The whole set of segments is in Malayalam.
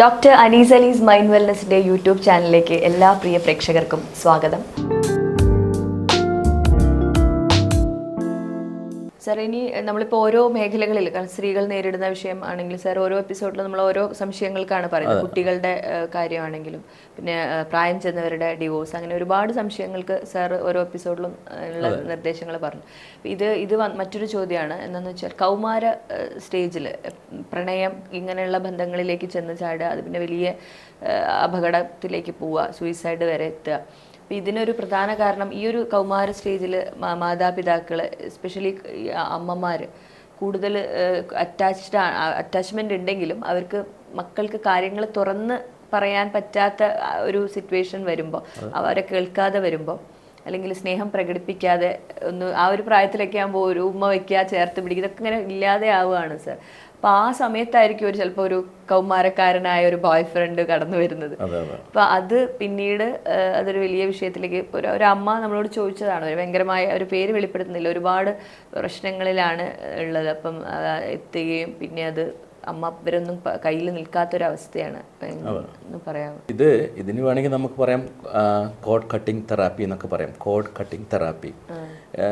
ഡോക്ടർ അനീസ് അലീസ് മൈൻഡ് വെൽനസിന്റെ യൂട്യൂബ് ചാനലിലേക്ക് എല്ലാ പ്രിയ പ്രേക്ഷകർക്കും സ്വാഗതം. സാർ ഇനി നമ്മളിപ്പോൾ ഓരോ മേഖലകളിൽ കാരണം സ്ത്രീകൾ നേരിടുന്ന വിഷയം ആണെങ്കിൽ സാർ ഓരോ എപ്പിസോഡിൽ നമ്മൾ ഓരോ സംശയങ്ങൾക്കാണ് പറയുന്നത്. കുട്ടികളുടെ കാര്യമാണെങ്കിലും പിന്നെ പ്രായം ചെന്നവരുടെ ഡിവോഴ്സ് അങ്ങനെ ഒരുപാട് സംശയങ്ങൾക്ക് സാർ ഓരോ എപ്പിസോഡിലും ഉള്ള നിർദ്ദേശങ്ങൾ പറഞ്ഞു. ഇത് ഇത് മറ്റൊരു ചോദ്യമാണ്. എന്താണെന്ന് വെച്ചാൽ കൗമാര സ്റ്റേജിൽ പ്രണയം ഇങ്ങനെയുള്ള ബന്ധങ്ങളിലേക്ക് ചെന്ന് ചാടുക അത് പിന്നെ വലിയ അപകടത്തിലേക്ക് പോവുക സൂയിസൈഡ് വരെ എത്തുക. അപ്പം ഇതിനൊരു പ്രധാന കാരണം ഈ ഒരു കൗമാര സ്റ്റേജിൽ മാതാപിതാക്കൾ എസ്പെഷ്യലി അമ്മമാർ കൂടുതൽ അറ്റാച്ച്ഡ് അറ്റാച്ച്മെന്റ് ഉണ്ടെങ്കിലും അവർക്ക് മക്കൾക്ക് കാര്യങ്ങൾ തുറന്ന് പറയാൻ പറ്റാത്ത ഒരു സിറ്റുവേഷൻ വരുമ്പോൾ അവരെ കേൾക്കാതെ വരുമ്പോൾ അല്ലെങ്കിൽ സ്നേഹം പ്രകടിപ്പിക്കാതെ ഒന്ന് ആ ഒരു പ്രായത്തിലൊക്കെ ആകുമ്പോൾ ഒരു ഉമ്മ വയ്ക്കുക ചേർത്ത് പിടിക്കുക ഇതൊക്കെ ഇങ്ങനെ ഇല്ലാതെ ആവുകയാണ് സർ. അപ്പൊ ആ സമയത്തായിരിക്കും ഒരു ചിലപ്പോൾ ഒരു കൗമാരക്കാരനായ ഒരു ബോയ് ഫ്രണ്ട് കടന്നു വരുന്നത്. അപ്പൊ അത് പിന്നീട് അതൊരു വലിയ വിഷയത്തിലേക്ക് ഒരു ഒരു അമ്മ നമ്മളോട് ചോദിച്ചതാണ്. ഒരു ഭയങ്കരമായ ഒരു പേര് വെളിപ്പെടുത്തുന്നില്ല. ഒരുപാട് പ്രശ്നങ്ങളിലാണ് ഉള്ളത്. അപ്പം എത്തുകയും പിന്നെ അത് അമ്മ ഇവരൊന്നും കയ്യിൽ നിൽക്കാത്തൊരവസ്ഥയാണ് എന്ന് പറയാം. ഇത് ഇതിന് വേണമെങ്കിൽ നമുക്ക് പറയാം കോഡ് കട്ടിംഗ് തെറാപ്പി എന്നൊക്കെ പറയാം. കോഡ് കട്ടിംഗ് തെറാപ്പി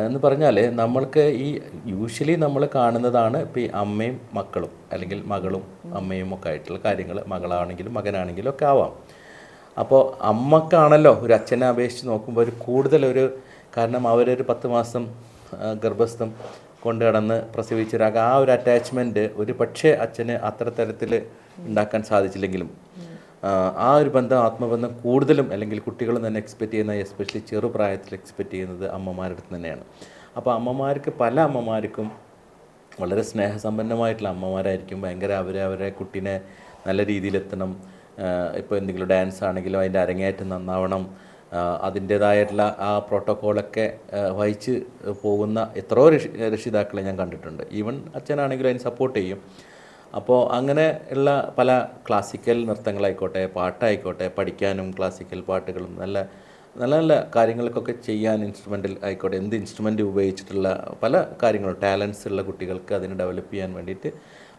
എന്ന് പറഞ്ഞാൽ നമ്മൾക്ക് ഈ യൂഷ്വലി നമ്മൾ കാണുന്നതാണ് ഇപ്പോൾ ഈ അമ്മയും മക്കളും അല്ലെങ്കിൽ മകളും അമ്മയും ഒക്കെ ആയിട്ടുള്ള കാര്യങ്ങൾ മകളാണെങ്കിലും മകനാണെങ്കിലും ഒക്കെ ആവാം. അപ്പോൾ അമ്മക്കാണല്ലോ ഒരു അച്ഛനെ അപേക്ഷിച്ച് നോക്കുമ്പോൾ ഒരു കൂടുതലൊരു കാരണം അവരൊരു പത്ത് മാസം ഗർഭസ്ഥം കൊണ്ട് കടന്ന് പ്രസവിച്ചൊരാക ആ ഒരു അറ്റാച്ച്മെന്റ് ഒരു പക്ഷേ അച്ഛന് അത്ര തരത്തിൽ ഉണ്ടാക്കാൻ സാധിച്ചില്ലെങ്കിലും ആ, ഒരു ബന്ധം ആത്മബന്ധം കൂടുതലും അല്ലെങ്കിൽ കുട്ടികൾ തന്നെ എക്സ്പെക്റ്റ് ചെയ്യുന്ന എസ്പെഷ്യലി ചെറുപ്രായത്തിൽ എക്സ്പെക്റ്റ് ചെയ്യുന്നത് അമ്മമാരുടെ അടുത്ത് തന്നെയാണ്. അപ്പോൾ അമ്മമാർക്ക് പല അമ്മമാർക്കും വളരെ സ്നേഹസമ്പന്നമായിട്ടുള്ള അമ്മമാരായിരിക്കും. ഭയങ്കര അവരെ അവരെ കുട്ടീനെ നല്ല രീതിയിലെത്തണം. ഇപ്പോൾ എന്തെങ്കിലും ഡാൻസ് ആണെങ്കിലും അതിന്റെ അരങ്ങേറ്റം നന്നാവണം. അതിന്റേതായിട്ടുള്ള ആ പ്രോട്ടോക്കോളൊക്കെ വഹിച്ച് പോകുന്ന എത്രയോ രക്ഷി രക്ഷിതാക്കളെ ഞാൻ കണ്ടിട്ടുണ്ട്. ഈവൻ അച്ഛനാണെങ്കിലും അതിന് സപ്പോർട്ട് ചെയ്യും. അപ്പോൾ അങ്ങനെ ഉള്ള പല ക്ലാസിക്കൽ നൃത്തങ്ങളായിക്കോട്ടെ പാട്ടായിക്കോട്ടെ പഠിക്കാനും ക്ലാസിക്കൽ പാട്ടുകളും നല്ല നല്ല നല്ല കാര്യങ്ങൾക്കൊക്കെ ചെയ്യാൻ ഇൻസ്ട്രുമെന്റിൽ ആയിക്കോട്ടെ എന്ത് ഇൻസ്ട്രുമെന്റ് ഉപയോഗിച്ചിട്ടുള്ള പല കാര്യങ്ങളും ടാലൻസ് ഉള്ള കുട്ടികൾക്ക് അതിനെ ഡെവലപ്പ് ചെയ്യാൻ വേണ്ടിയിട്ട്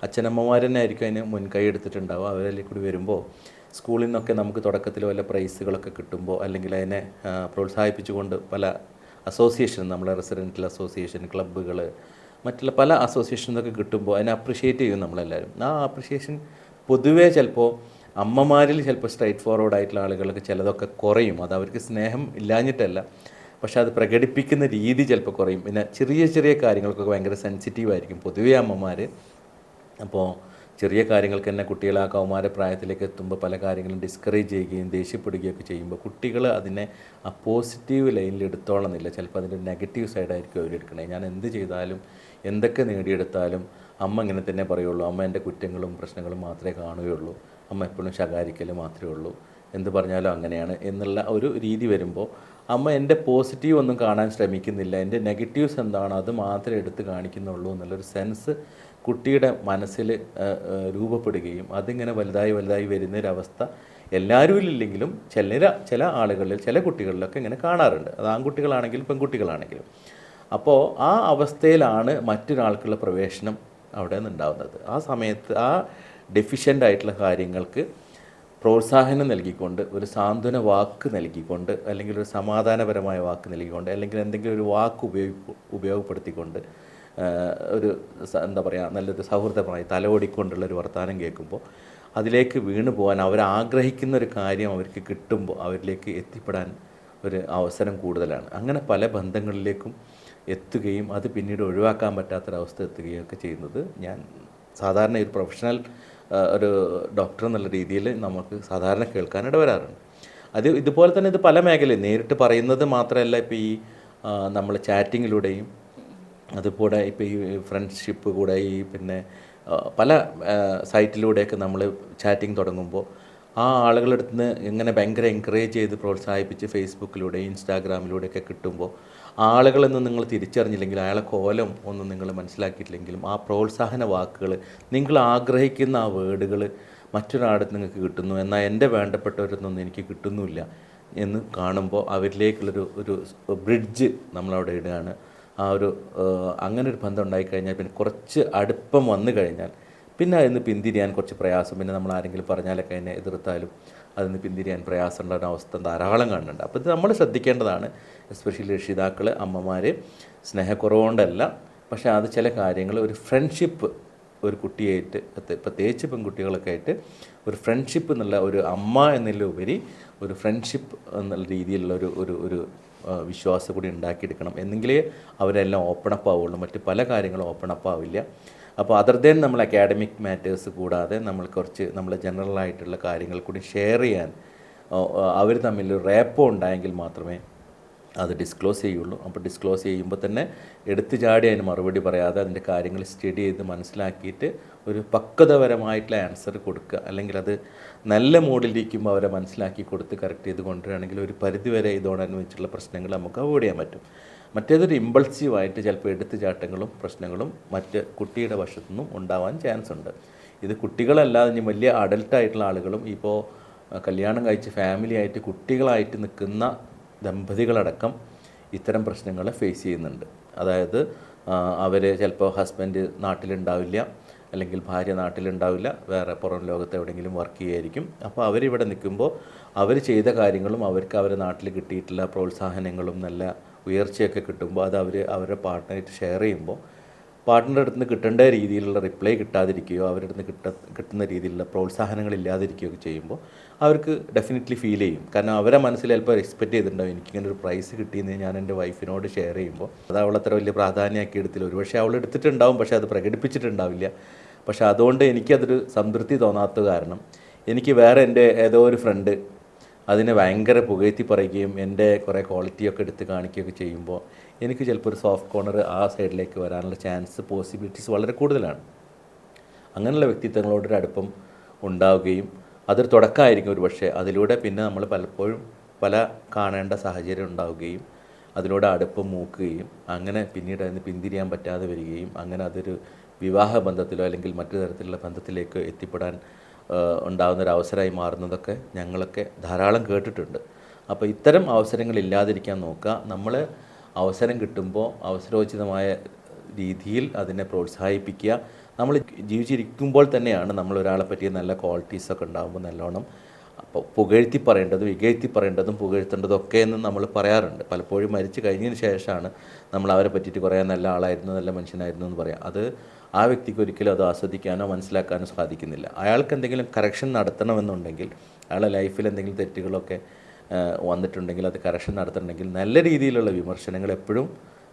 അച്ഛനമ്മമാർ തന്നെ ആയിരിക്കും അതിന് മുൻകൈ എടുത്തിട്ടുണ്ടാവുക. അവരിലേക്ക് കൂടി വരുമ്പോൾ സ്കൂളിൽ നിന്നൊക്കെ നമുക്ക് തുടക്കത്തിൽ വല്ല പ്രൈസുകളൊക്കെ കിട്ടുമ്പോൾ അല്ലെങ്കിൽ അതിനെ പ്രോത്സാഹിപ്പിച്ചുകൊണ്ട് പല അസോസിയേഷൻ നമ്മളെ റെസിഡന്റൽ അസോസിയേഷൻ ക്ലബ്ബുകൾ മറ്റുള്ള പല അസോസിയേഷനൊക്കെ കിട്ടുമ്പോൾ അതിനെ അപ്രിഷ്യേറ്റ് ചെയ്യും നമ്മളെല്ലാവരും. ആ അപ്രിഷ്യേഷൻ പൊതുവേ ചിലപ്പോൾ അമ്മമാരിൽ ചിലപ്പോൾ സ്ട്രൈറ്റ് ഫോർവേഡ് ആയിട്ടുള്ള ആളുകളൊക്കെ ചിലതൊക്കെ കുറയും. അത് അവർക്ക് സ്നേഹം ഇല്ലാഞ്ഞിട്ടല്ല. പക്ഷേ അത് പ്രകടിപ്പിക്കുന്ന രീതി ചിലപ്പോൾ കുറയും. പിന്നെ ചെറിയ ചെറിയ കാര്യങ്ങൾക്കൊക്കെ ഭയങ്കര സെൻസിറ്റീവ് ആയിരിക്കും പൊതുവേ അമ്മമാർ അപ്പോൾ ചെറിയ കാര്യങ്ങൾക്ക് തന്നെ കുട്ടികളെ ആ കൗമാര പ്രായത്തിലേക്ക് എത്തുമ്പോൾ പല കാര്യങ്ങളും ഡിസ്കറേജ് ചെയ്യുകയും ദേഷ്യപ്പെടുകയൊക്കെ ചെയ്യുമ്പോൾ കുട്ടികൾ അതിനെ ആ പോസിറ്റീവ് ലൈനിൽ എടുത്തോളന്നില്ല. ചിലപ്പോൾ അതിന്റെ നെഗറ്റീവ് സൈഡായിരിക്കും അവരെടുക്കണേ ഞാൻ എന്ത് ചെയ്താലും എന്തൊക്കെ നേടിയെടുത്താലും അമ്മ ഇങ്ങനെ തന്നെ പറയുള്ളൂ. അമ്മ എന്റെ കുറ്റങ്ങളും പ്രശ്നങ്ങളും മാത്രമേ കാണുകയുള്ളൂ. അമ്മ എപ്പോഴും ശകാരിക്കൽ മാത്രമേ ഉള്ളൂ. എന്ത് പറഞ്ഞാലും അങ്ങനെയാണ് എന്നുള്ള ഒരു രീതി വരുമ്പോൾ അമ്മ എന്റെ പോസിറ്റീവ് ഒന്നും കാണാൻ ശ്രമിക്കുന്നില്ല. എന്റെ നെഗറ്റീവ്സ് എന്താണോ അത് മാത്രമേ എടുത്ത് കാണിക്കുന്നുള്ളൂ എന്നുള്ളൊരു സെൻസ് കുട്ടിയുടെ മനസ്സിൽ രൂപപ്പെടുകയും അതിങ്ങനെ വലുതായി വലുതായി വരുന്നൊരവസ്ഥ എല്ലാവരും ഇല്ലെങ്കിലും ചില ചില ആളുകളിൽ ചില കുട്ടികളിലൊക്കെ ഇങ്ങനെ കാണാറുണ്ട്. അത് ആൺകുട്ടികളാണെങ്കിലും പെൺകുട്ടികളാണെങ്കിലും. അപ്പോൾ ആ അവസ്ഥയിലാണ് മറ്റൊരാൾക്കുള്ള പ്രവേശനം അവിടെ നിന്നുണ്ടാവുന്നത്. ആ സമയത്ത് ആ ഡെഫിഷ്യന്റ് ആയിട്ടുള്ള കാര്യങ്ങൾക്ക് പ്രോത്സാഹനം നൽകിക്കൊണ്ട് ഒരു സാന്ത്വന വാക്ക് നൽകിക്കൊണ്ട് അല്ലെങ്കിൽ ഒരു സമാധാനപരമായ വാക്ക് നൽകിക്കൊണ്ട് അല്ലെങ്കിൽ എന്തെങ്കിലും ഒരു വാക്ക് ഉപയോഗ ഉപയോഗപ്പെടുത്തിക്കൊണ്ട് ഒരു എന്താ പറയുക നല്ലൊരു സൗഹൃദമായി തലോടിക്കൊണ്ടുള്ള ഒരു വർത്തമാനം കേൾക്കുമ്പോൾ അതിലേക്ക് വീണു പോകാൻ അവരാഗ്രഹിക്കുന്ന ഒരു കാര്യം അവർക്ക് കിട്ടുമ്പോൾ അവരിലേക്ക് എത്തിപ്പെടാൻ ഒരു അവസരം കൂടുതലാണ്. അങ്ങനെ പല ബന്ധങ്ങളിലേക്കും എത്തുകയും അത് പിന്നീട് ഒഴിവാക്കാൻ പറ്റാത്തൊരവസ്ഥ എത്തുകയും ഒക്കെ ചെയ്യുന്നത് ഞാൻ സാധാരണ ഒരു പ്രൊഫഷണൽ ഒരു ഡോക്ടർ എന്നുള്ള രീതിയിൽ നമുക്ക് സാധാരണ കേൾക്കാനിട വരാറുണ്ട് അത് ഇതുപോലെ തന്നെ ഇത് പല മേഖലയും നേരിട്ട് പറയുന്നത് മാത്രമല്ല ഇപ്പോൾ ഈ നമ്മൾ ചാറ്റിങ്ങിലൂടെയും അതുപോലെ ഇപ്പോൾ ഈ ഫ്രണ്ട്ഷിപ്പ് കൂടെ ഈ പിന്നെ പല സൈറ്റിലൂടെയൊക്കെ നമ്മൾ ചാറ്റിംഗ് തുടങ്ങുമ്പോൾ ആ ആളുകളുടെ അടുത്ത് നിന്ന് ഇങ്ങനെ ഭയങ്കര എൻകറേജ് ചെയ്ത് പ്രോത്സാഹിപ്പിച്ച് ഫേസ്ബുക്കിലൂടെ ഇൻസ്റ്റാഗ്രാമിലൂടെയൊക്കെ കിട്ടുമ്പോൾ ആളുകളൊന്നും നിങ്ങൾ തിരിച്ചറിഞ്ഞില്ലെങ്കിൽ അയാളെ കോലം ഒന്നും നിങ്ങൾ മനസ്സിലാക്കിയിട്ടില്ലെങ്കിലും ആ പ്രോത്സാഹന വാക്കുകൾ നിങ്ങൾ ആഗ്രഹിക്കുന്ന ആ വേർഡുകൾ മറ്റൊരാടത്ത് നിങ്ങൾക്ക് കിട്ടുന്നു എന്നാൽ എന്റെ വേണ്ടപ്പെട്ടവരൊന്നും എനിക്ക് കിട്ടുന്നില്ല എന്ന് കാണുമ്പോൾ അവരിലേക്കുള്ളൊരു ഒരു ബ്രിഡ്ജ് നമ്മളവിടെ ഇടുകയാണ്. ആ ഒരു അങ്ങനെ ഒരു ബന്ധം ഉണ്ടായിക്കഴിഞ്ഞാൽ പിന്നെ കുറച്ച് അടുപ്പം വന്നു കഴിഞ്ഞാൽ പിന്നെ അതിന് പിന്തിരിയാൻ കുറച്ച് പ്രയാസം. പിന്നെ നമ്മൾ ആരെങ്കിലും പറഞ്ഞാലൊക്കെ അതിനെ എതിർത്താലും അതിന് പിന്തിരിയാൻ പ്രയാസം ഒരു അവസ്ഥ ധാരാളം കാണുന്നുണ്ട്. അപ്പോൾ ഇത് നമ്മൾ ശ്രദ്ധിക്കേണ്ടതാണ്. എസ്പെഷ്യലി രക്ഷിതാക്കൾ അമ്മമാർ സ്നേഹക്കുറവുകൊണ്ടല്ല പക്ഷേ അത് ചില കാര്യങ്ങൾ ഒരു ഫ്രണ്ട്ഷിപ്പ് ഒരു കുട്ടിയായിട്ട് പ്രത്യേക- പ്രത്യേകിച്ച് പെൺകുട്ടികളൊക്കെ ആയിട്ട് ഒരു ഫ്രണ്ട്ഷിപ്പ് എന്നുള്ള ഒരു അമ്മ എന്നുള്ള ഉപരി ഒരു ഫ്രണ്ട്ഷിപ്പ് എന്നുള്ള രീതിയിലുള്ള ഒരു ഒരു ഒരു വിശ്വാസം കൂടി ഉണ്ടാക്കിയെടുക്കണം. എന്നെങ്കിലേ അവരെല്ലാം ഓപ്പൺ അപ്പ് ആവുള്ളൂ. മറ്റ് പല കാര്യങ്ങളും ഓപ്പൺ അപ്പ് ആവില്ല. അപ്പോൾ അതർ ദെൻ നമ്മൾ അക്കാഡമിക് മാറ്റേഴ്സ് കൂടാതെ നമ്മൾ കുറച്ച് നമ്മൾ ജനറൽ ആയിട്ടുള്ള കാര്യങ്ങൾ കൂടി ഷെയർ ചെയ്യാൻ അവർ തമ്മിൽ റേപ്പോ ഉണ്ടായെങ്കിൽ മാത്രമേ അത് ഡിസ്ക്ലോസ് ചെയ്യുള്ളൂ. അപ്പോൾ ഡിസ്ക്ലോസ് ചെയ്യുമ്പോൾ തന്നെ എടുത്തു ചാടി അതിന് മറുപടി പറയാതെ അതിന്റെ കാര്യങ്ങൾ സ്റ്റഡി ചെയ്ത് മനസ്സിലാക്കിയിട്ട് ഒരു പക്വതപരമായിട്ടുള്ള ആൻസർ കൊടുക്കുക. അല്ലെങ്കിൽ അത് നല്ല മൂഡിലിരിക്കുമ്പോൾ അവരെ മനസ്സിലാക്കി കൊടുത്ത് കറക്റ്റ് ചെയ്ത് കൊണ്ടുവരികയാണെങ്കിൽ ഒരു പരിധിവരെ ഇതോടനുബന്ധിച്ചുള്ള പ്രശ്നങ്ങൾ നമുക്ക് അവോയ്ഡ് ചെയ്യാൻ പറ്റും. മറ്റേതൊരു ഇമ്പൾസീവായിട്ട് ചിലപ്പോൾ എടുത്തു ചാട്ടങ്ങളും പ്രശ്നങ്ങളും മറ്റ് കുട്ടിയുടെ വശത്തു നിന്നും ഉണ്ടാവാൻ ചാൻസ് ഉണ്ട്. ഇത് കുട്ടികളല്ലാതെ ഇനി വലിയ അഡൽട്ടായിട്ടുള്ള ആളുകളും ഇപ്പോൾ കല്യാണം കഴിച്ച് ഫാമിലി ആയിട്ട് കുട്ടികളായിട്ട് നിൽക്കുന്ന ദമ്പതികളടക്കം ഇത്തരം പ്രശ്നങ്ങൾ ഫേസ് ചെയ്യുന്നുണ്ട്. അതായത് അവർ ചിലപ്പോൾ ഹസ്ബൻഡ് നാട്ടിലുണ്ടാവില്ല അല്ലെങ്കിൽ ഭാര്യ നാട്ടിലുണ്ടാവില്ല വേറെ പുറം ലോകത്ത് എവിടെയെങ്കിലും വർക്ക് ചെയ്യുമായിരിക്കും അപ്പോൾ അവരിവിടെ നിൽക്കുമ്പോൾ അവർ ചെയ്ത കാര്യങ്ങളും അവർക്ക് അവരുടെ നാട്ടിൽ കിട്ടിയിട്ടുള്ള പ്രോത്സാഹനങ്ങളും നല്ല ഉയർച്ചയൊക്കെ കിട്ടുമ്പോൾ അത് അവർ അവരുടെ പാർട്ട്ണറായിട്ട് ഷെയർ ചെയ്യുമ്പോൾ പാർട്ട്ണറുടെ അടുത്ത് നിന്ന് കിട്ടേണ്ട രീതിയിലുള്ള റിപ്ലൈ കിട്ടാതിരിക്കുകയോ അവരുടെ അടുത്ത് കിട്ട കിട്ടുന്ന രീതിയിലുള്ള പ്രോത്സാഹനങ്ങൾ ഇല്ലാതിരിക്കുകയോ ഒക്കെ ചെയ്യുമ്പോൾ അവർക്ക് ഡെഫിനറ്റ്ലി ഫീൽ ചെയ്യും. കാരണം അവരെ മനസ്സിൽ ചിലപ്പോൾ എക്സ്പെക്റ്റ് ചെയ്തിട്ടുണ്ടാവും എനിക്കിങ്ങനെ ഒരു പ്രൈസ് കിട്ടിയെന്ന് ഞാൻ എന്റെ വൈഫിനോട് ഷെയർ ചെയ്യുമ്പോൾ അത് അവൾ അത്ര വലിയ പ്രാധാന്യമാക്കി എടുത്തില്ല. ഒരുപക്ഷെ അവൾ എടുത്തിട്ടുണ്ടാവും പക്ഷേ അത് പ്രകടിപ്പിച്ചിട്ടുണ്ടാവില്ല. പക്ഷേ അതുകൊണ്ട് എനിക്കതൊരു സംതൃപ്തി തോന്നാത്ത കാരണം എനിക്ക് വേറെ എന്റെ ഏതോ ഒരു ഫ്രണ്ട് അതിനെ ഭയങ്കര പുകഴ്ത്തി പറയുകയും എന്റെ കുറേ ക്വാളിറ്റിയൊക്കെ എടുത്ത് കാണിക്കുകയൊക്കെ ചെയ്യുമ്പോൾ എനിക്ക് ചിലപ്പോൾ ഒരു സോഫ്റ്റ് കോർണർ ആ സൈഡിലേക്ക് വരാനുള്ള ചാൻസ് പോസിബിലിറ്റീസ് വളരെ കൂടുതലാണ്. അങ്ങനെയുള്ള വ്യക്തിത്വങ്ങളോടൊരു അടുപ്പം ഉണ്ടാവുകയും അതൊരു തുടക്കമായിരിക്കും ഒരു പക്ഷേ. അതിലൂടെ പിന്നെ നമ്മൾ പലപ്പോഴും പല കാണേണ്ട സാഹചര്യം ഉണ്ടാവുകയും അതിലൂടെ അടുപ്പം മൂക്കുകയും അങ്ങനെ പിന്നീട് അതിന് പിന്തിരിയാൻ പറ്റാതെ വരികയും അങ്ങനെ അതൊരു വിവാഹ ബന്ധത്തിലോ അല്ലെങ്കിൽ മറ്റു തരത്തിലുള്ള ബന്ധത്തിലേക്ക് എത്തിപ്പെടാൻ ആ, ഉണ്ടാകുന്ന ഒരു അവസരമായി മാറുന്നതൊക്കെ ഞങ്ങളൊക്കെ ധാരാളം കേട്ടിട്ടുണ്ട്. അപ്പോൾ ഇത്തരം അവസരങ്ങൾ ഇല്ലാതിരിക്കാൻ നോക്കുക. നമ്മൾ അവസരം കിട്ടുമ്പോൾ അവസരോചിതമായ രീതിയിൽ അതിനെ പ്രോത്സാഹിപ്പിക്കുക. നമ്മൾ ജീവിച്ചിരിക്കുമ്പോൾ തന്നെയാണ് നമ്മൾ ഒരാളെ പറ്റിയ നല്ല ക്വാളിറ്റീസൊക്കെ ഉണ്ടാകുമ്പോൾ നല്ലോണം അപ്പോൾ പുകഴ്ത്തി പറയേണ്ടതും ഇകഴ്ത്തി പറയേണ്ടതും പുകഴ്ത്തേണ്ടതും ഒക്കെ എന്ന് നമ്മൾ പറയാറുണ്ട്. പലപ്പോഴും മരിച്ചു കഴിഞ്ഞതിന് ശേഷമാണ് നമ്മൾ അവരെ പറ്റിയിട്ട് കുറേ നല്ല ആളായിരുന്നു നല്ല മനുഷ്യനായിരുന്നു എന്ന് പറയാം. അത് ആ വ്യക്തിക്ക് ഒരിക്കലും അത് ആസ്വദിക്കാനോ മനസ്സിലാക്കാനോ സാധിക്കുന്നില്ല. അയാൾക്ക് എന്തെങ്കിലും കറക്ഷൻ നടത്തണമെന്നുണ്ടെങ്കിൽ അയാളുടെ ലൈഫിൽ എന്തെങ്കിലും തെറ്റുകളൊക്കെ വന്നിട്ടുണ്ടെങ്കിൽ അത് കറക്ഷൻ നടത്തണമെങ്കിൽ നല്ല രീതിയിലുള്ള വിമർശനങ്ങൾ എപ്പോഴും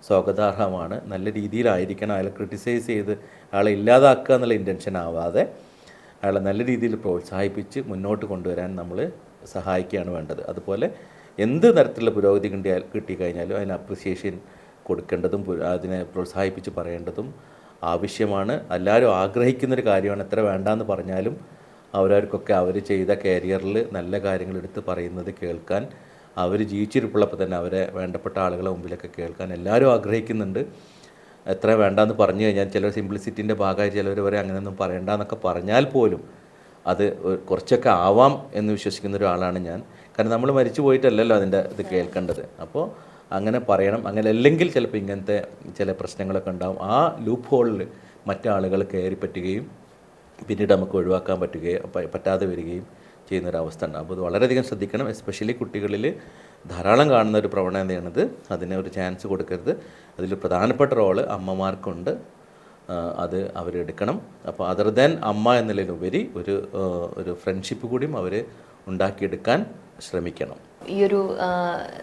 സ്വാഗതാർഹമാണ്. നല്ല രീതിയിലായിരിക്കണം അയാളെ ക്രിട്ടിസൈസ് ചെയ്ത് അയാളെ ഇല്ലാതാക്കുക എന്നുള്ള ഇന്റൻഷൻ ആവാതെ അയാളെ നല്ല രീതിയിൽ പ്രോത്സാഹിപ്പിച്ച് മുന്നോട്ട് കൊണ്ടുവരാൻ നമ്മൾ സഹായിക്കുകയാണ് വേണ്ടത്. അതുപോലെ എന്ത് തരത്തിലുള്ള പുരോഗതി കിട്ടിയാൽ കിട്ടിക്കഴിഞ്ഞാലും അതിന് അപ്രിസിയേഷൻ കൊടുക്കേണ്ടതും അതിനെ പ്രോത്സാഹിപ്പിച്ച് പറയേണ്ടതും ആവശ്യമാണ്. എല്ലാവരും ആഗ്രഹിക്കുന്നൊരു കാര്യമാണ് എത്ര വേണ്ടാന്ന് പറഞ്ഞാലും അവരവർക്കൊക്കെ അവർ ചെയ്ത കരിയറിൽ നല്ല കാര്യങ്ങൾ എടുത്ത് പറയുന്നത് കേൾക്കാൻ അവർ ജീവിച്ചിരിപ്പുള്ളപ്പോൾ തന്നെ അവരെ വേണ്ടപ്പെട്ട ആളുകളെ മുമ്പിലൊക്കെ കേൾക്കാൻ എല്ലാവരും ആഗ്രഹിക്കുന്നുണ്ട്. എത്ര വേണ്ടെന്ന് പറഞ്ഞു കഴിഞ്ഞാൽ ചിലർ സിംപ്ലിസിറ്റിന്റെ ഭാഗമായി ചിലർ വരെ അങ്ങനെയൊന്നും പറയണ്ടെന്നൊക്കെ പറഞ്ഞാൽ പോലും അത് കുറച്ചൊക്കെ ആവാം എന്ന് വിശ്വസിക്കുന്ന ഒരാളാണ് ഞാൻ. കാരണം നമ്മൾ മരിച്ചു പോയിട്ടല്ലല്ലോ അതിന്റെ ഇത് കേൾക്കേണ്ടത്. അപ്പോൾ അങ്ങനെ പറയണം. അങ്ങനെ അല്ലെങ്കിൽ ചിലപ്പോൾ ഇങ്ങനത്തെ ചില പ്രശ്നങ്ങളൊക്കെ ഉണ്ടാവും. ആ ലൂപ്പ് ഹോളിൽ മറ്റാളുകൾ കയറി പറ്റുകയും പിന്നീട് നമുക്ക് ഒഴിവാക്കാൻ പറ്റുകയും പറ്റാതെ വരികയും ചെയ്യുന്നൊരവസ്ഥ ഉണ്ട് അപ്പോൾ അത് വളരെയധികം ശ്രദ്ധിക്കണം. എസ്പെഷ്യലി കുട്ടികളിൽ ധാരാളം കാണുന്ന ഒരു പ്രവണതയാണിത്. അതിന് ഒരു ചാൻസ് കൊടുക്കരുത്. അതിൽ പ്രധാനപ്പെട്ട റോൾ അമ്മമാർക്കുണ്ട്. അത് അവരെടുക്കണം അപ്പോൾ അതർ ദാൻ അമ്മ എന്നതിലുപരി ഒരു ഒരു ഫ്രണ്ട്ഷിപ്പ് കൂടിയും അവർ ഉണ്ടാക്കിയെടുക്കാൻ ശ്രമിക്കണം. ഈ ഒരു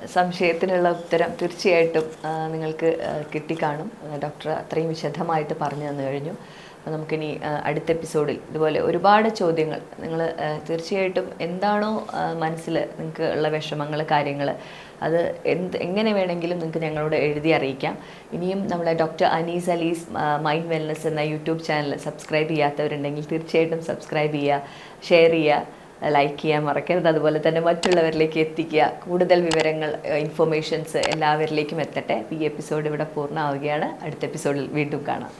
സംശയത്തിനുള്ള ഉത്തരം തീർച്ചയായിട്ടും നിങ്ങൾക്ക് കിട്ടിക്കാണും. ഡോക്ടർ അത്രയും വിശദമായിട്ട് പറഞ്ഞു തന്നു കഴിഞ്ഞു. അപ്പോൾ നമുക്കിനി അടുത്ത എപ്പിസോഡിൽ ഇതുപോലെ ഒരുപാട് ചോദ്യങ്ങൾ. നിങ്ങൾ തീർച്ചയായിട്ടും എന്താണോ മനസ്സിൽ നിങ്ങൾക്ക് ഉള്ള വിഷമങ്ങൾ കാര്യങ്ങൾ അത് എന്ത് എങ്ങനെ വേണമെങ്കിലും നിങ്ങൾക്ക് ഞങ്ങളോട് എഴുതി അറിയിക്കാം. ഇനിയും നമ്മുടെ doctor Anees Alees mind wellness എന്ന യൂട്യൂബ് ചാനൽ സബ്സ്ക്രൈബ് ചെയ്യാത്തവരുണ്ടെങ്കിൽ തീർച്ചയായിട്ടും സബ്സ്ക്രൈബ് ചെയ്യുക ഷെയർ ചെയ്യുക ലൈക്ക് ചെയ്യാൻ മറക്കരുത്. അതുപോലെ തന്നെ മറ്റുള്ളവരിലേക്ക് എത്തിക്കുക. കൂടുതൽ വിവരങ്ങൾ ഇൻഫർമേഷൻസ് എല്ലാവരിലേക്കും എത്തട്ടെ. ഈ എപ്പിസോഡ് ഇവിടെ പൂർണമാവുകയാണ്. അടുത്ത എപ്പിസോഡിൽ വീണ്ടും കാണാം.